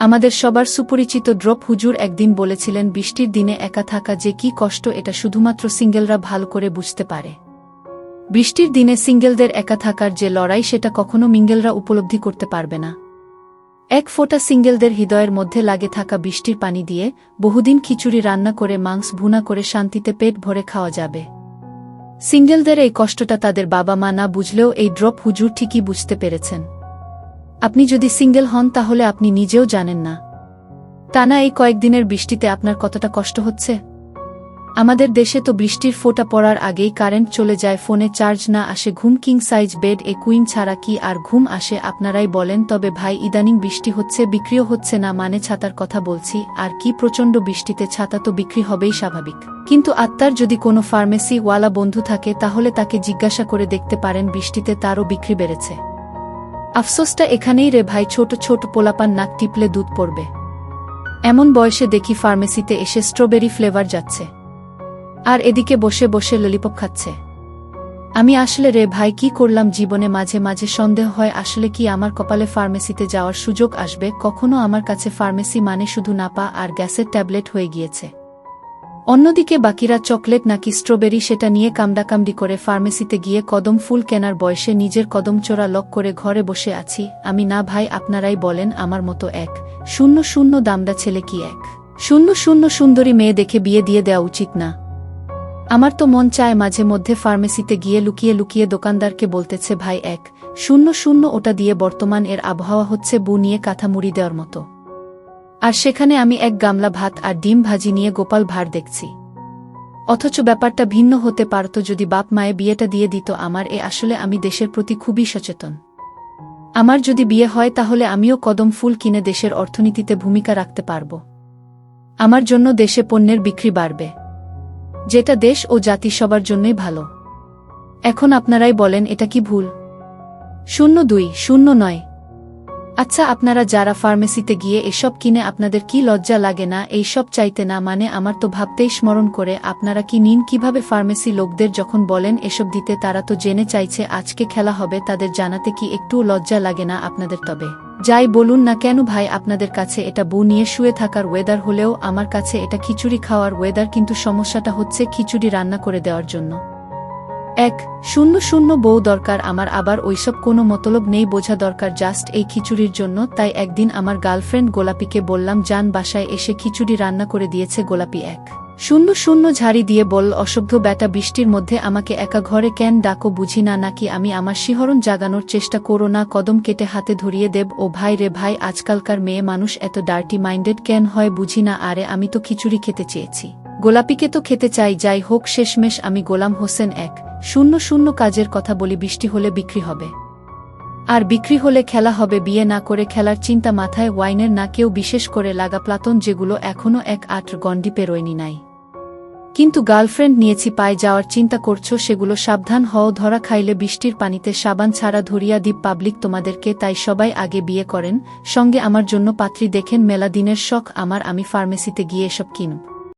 আমাদের সবার সুপরিচিত ড্রপ হুজুর একদিন বলেছিলেন, বৃষ্টির দিনে একা থাকা যে কি কষ্ট, এটা শুধুমাত্র সিঙ্গেলরা ভালো করে বুঝতে পারে। বৃষ্টির দিনে সিঙ্গেলদের একা থাকার যে লড়াই, সেটা কখনো মিঙ্গেলরা উপলব্ধি করতে পারবে না। এক ফোঁটা সিঙ্গেলদের হৃদয়ের মধ্যে লাগে থাকা বৃষ্টির পানি দিয়ে বহুদিন খিচুড়ি রান্না করে, মাংস ভুনা করে, শান্তিতে পেট ভরে খাওয়া যাবে। সিঙ্গেলদের এই কষ্টটা তাদের বাবা মা না বুঝলেও এই ড্রপ হুজুর ঠিকই বুঝতে পেরেছেন। আপনি যদি সিঙ্গেল হন তাহলে আপনি নিজেও জানেন না। টানা এই কয়েকদিনের বৃষ্টিতে আপনার কতটা কষ্ট হচ্ছে? আমাদের দেশে তো বৃষ্টির ফোঁটা পড়ার আগেই কারেন্ট চলে যায়, ফোনে চার্জ না আসে, ঘুম কিং সাইজ বেড, এ কুইন ছাড়া কি আর ঘুম আসে আপনারাই বলেন, তবে ভাই, ইদানিং বৃষ্টি হচ্ছে, বিক্রিও হচ্ছে না মানে ছাতার কথা বলছি, আর কি প্রচণ্ড বৃষ্টিতে ছাতা তো বিক্রি হবেই স্বাভাবিক। কিন্তু আত্মার যদি কোনো ফার্মেসি ওয়ালা বন্ধু থাকে, তাহলে তাকে জিজ্ঞাসা করে দেখতে পারেন, বৃষ্টিতে তারও বিক্রি বেড়েছে। আফসোসটা এখানেই রে ভাই, ছোট ছোট পোলাপান নাক টিপলে দুধ পড়বে। এমন বয়সে দেখি ফার্মেসিতে এসে স্ট্রবেরি ফ্লেভার যাচ্ছে। আর এদিকে বসে বসে ললিপপ খাচ্ছে। আমি আসলে রে ভাই, কি করলাম জীবনে মাঝে মাঝে সন্দেহ হয়, আসলে কি আমার কপালে ফার্মেসিতে যাওয়ার সুযোগ আসবে? কখনো আমার কাছে ফার্মেসি মানে শুধু নাপা আর গ্যাসের ট্যাবলেট হয়ে গিয়েছে। অন্যদিকে বাকিরা চকলেট নাকি স্ট্রবেরি সেটা নিয়ে কামডাকামডি করে ফার্মেসিতে গিয়ে কদম ফুল কেনার বয়সে নিজের কদম চোরা লক করে ঘরে বসে আছি, আমি না ভাই আপনারাই বলেন আমার মতো এক। শূন্য শূন্য দামডা ছেলে কি এক? শূন্য শূন্য সুন্দরী মেয়ে দেখে বিয়ে দিয়ে দেওয়া উচিত না। আমার তো মন চায় মাঝে মধ্যে ফার্মেসিতে গিয়ে লুকিয়ে লুকিয়ে দোকানদারকে বলতেছে ভাই এক। শূন্য শূন্য ওটা দিয়ে বর্তমান এর আবহাওয়া হচ্ছে বু নিয়ে কাঁথা মুড়ি দেওয়ার মতো। আর সেখানে আমি এক গামলা ভাত আর ডিম ভাজি নিয়ে গোপাল ভার দেখছি। অথচ ব্যাপারটা ভিন্ন হতে পারত যদি বাপ মায়ে বিয়েটা দিয়ে দিত আমার, এ আসলে আমি দেশের প্রতি খুবই সচেতন। আমার যদি বিয়ে হয় তাহলে আমিও কদম ফুল কিনে দেশের অর্থনীতিতে ভূমিকা রাখতে পারব। আমার জন্য দেশে পণ্যের বিক্রি বাড়বে। যেটা দেশ ও জাতি সবার জন্যই ভালো। এখন আপনারাই বলেন এটা কি ভুল? শূন্য দুই, শূন্য নয়। আচ্ছা আপনারা যারা ফার্মেসিতে গিয়ে এসব কিনে আপনাদের কি লজ্জা লাগে না, এই সব চাইতে না মানে আমার তো ভাবতেই স্মরণ করে, আপনারা কি নিন? কীভাবে ফার্মেসি লোকদের যখন বলেন এসব দিতে, তারা তো জেনে চাইছে আজকে খেলা হবে, তাদের জানাতে কি একটু লজ্জা লাগে না আপনাদের তবে? যাই বলুন না কেন ভাই, আপনাদের কাছে এটা বউ নিয়ে শুয়ে থাকার ওয়েদার হলেও, আমার কাছে এটা খিচুড়ি খাওয়ার ওয়েদার কিন্তু সমস্যাটা হচ্ছে খিচুড়ি রান্না করে দেওয়ার জন্য। এক, শূন্য শূন্য বউ দরকার, আমার আবার ওইসব কোনো মতলব নেই, বোঝা দরকার জাস্ট এই খিচুড়ির জন্য, তাই একদিন আমার গার্লফ্রেন্ড গোলাপিকে বললাম যান বাসায় এসে খিচুড়ি রান্না করে দিয়েছে গোলাপি এক। শূন্য শূন্য ঝাড়ি দিয়ে বল অসভ্য ব্যাটা, বৃষ্টির মধ্যে আমাকে একা ঘরে কেন ডাকো, বুঝি না, নাকি আমি আমার শিহরণ জাগানোর চেষ্টা করো না, কদম কেটে হাতে ধরিয়ে দেব। ও ভাই রে ভাই, আজকালকার মেয়ে মানুষ এত ডার্টি মাইন্ডেড কেন হয়, বুঝি না, আরে আমি তো খিচুড়ি খেতে চেয়েছি। গোলাপিকে তো খেতে চাই, যাই হোক, শেষমেশ আমি গোলাম হোসেন এক। শূন্য শূন্য কাজের কথা বলি, বৃষ্টি হলে বিক্রি হবে। আর বিক্রি হলে খেলা হবে, বিয়ে না করে খেলার চিন্তা মাথায় ওয়াইনের না কেউ বিশেষ করে লাগা প্লাতন যেগুলো এখনও এক আট গণ্ডি পেরোয়নি নাই। কিন্তু গার্লফ্রেন্ড নিয়েছি, পায়ে যাওয়ার চিন্তা করছ, সেগুলো সাবধান হও, ধরা খাইলে বৃষ্টির পানিতে সাবান ছাড়া ধরিয়া দ্বীপ পাবলিক তোমাদেরকে, তাই সবাই আগে বিয়ে করেন, সঙ্গে আমার জন্য পাত্রী দেখেন, মেলা দিনের শখ, আমার আমি ফার্মেসিতে গিয়ে এসব কিনব।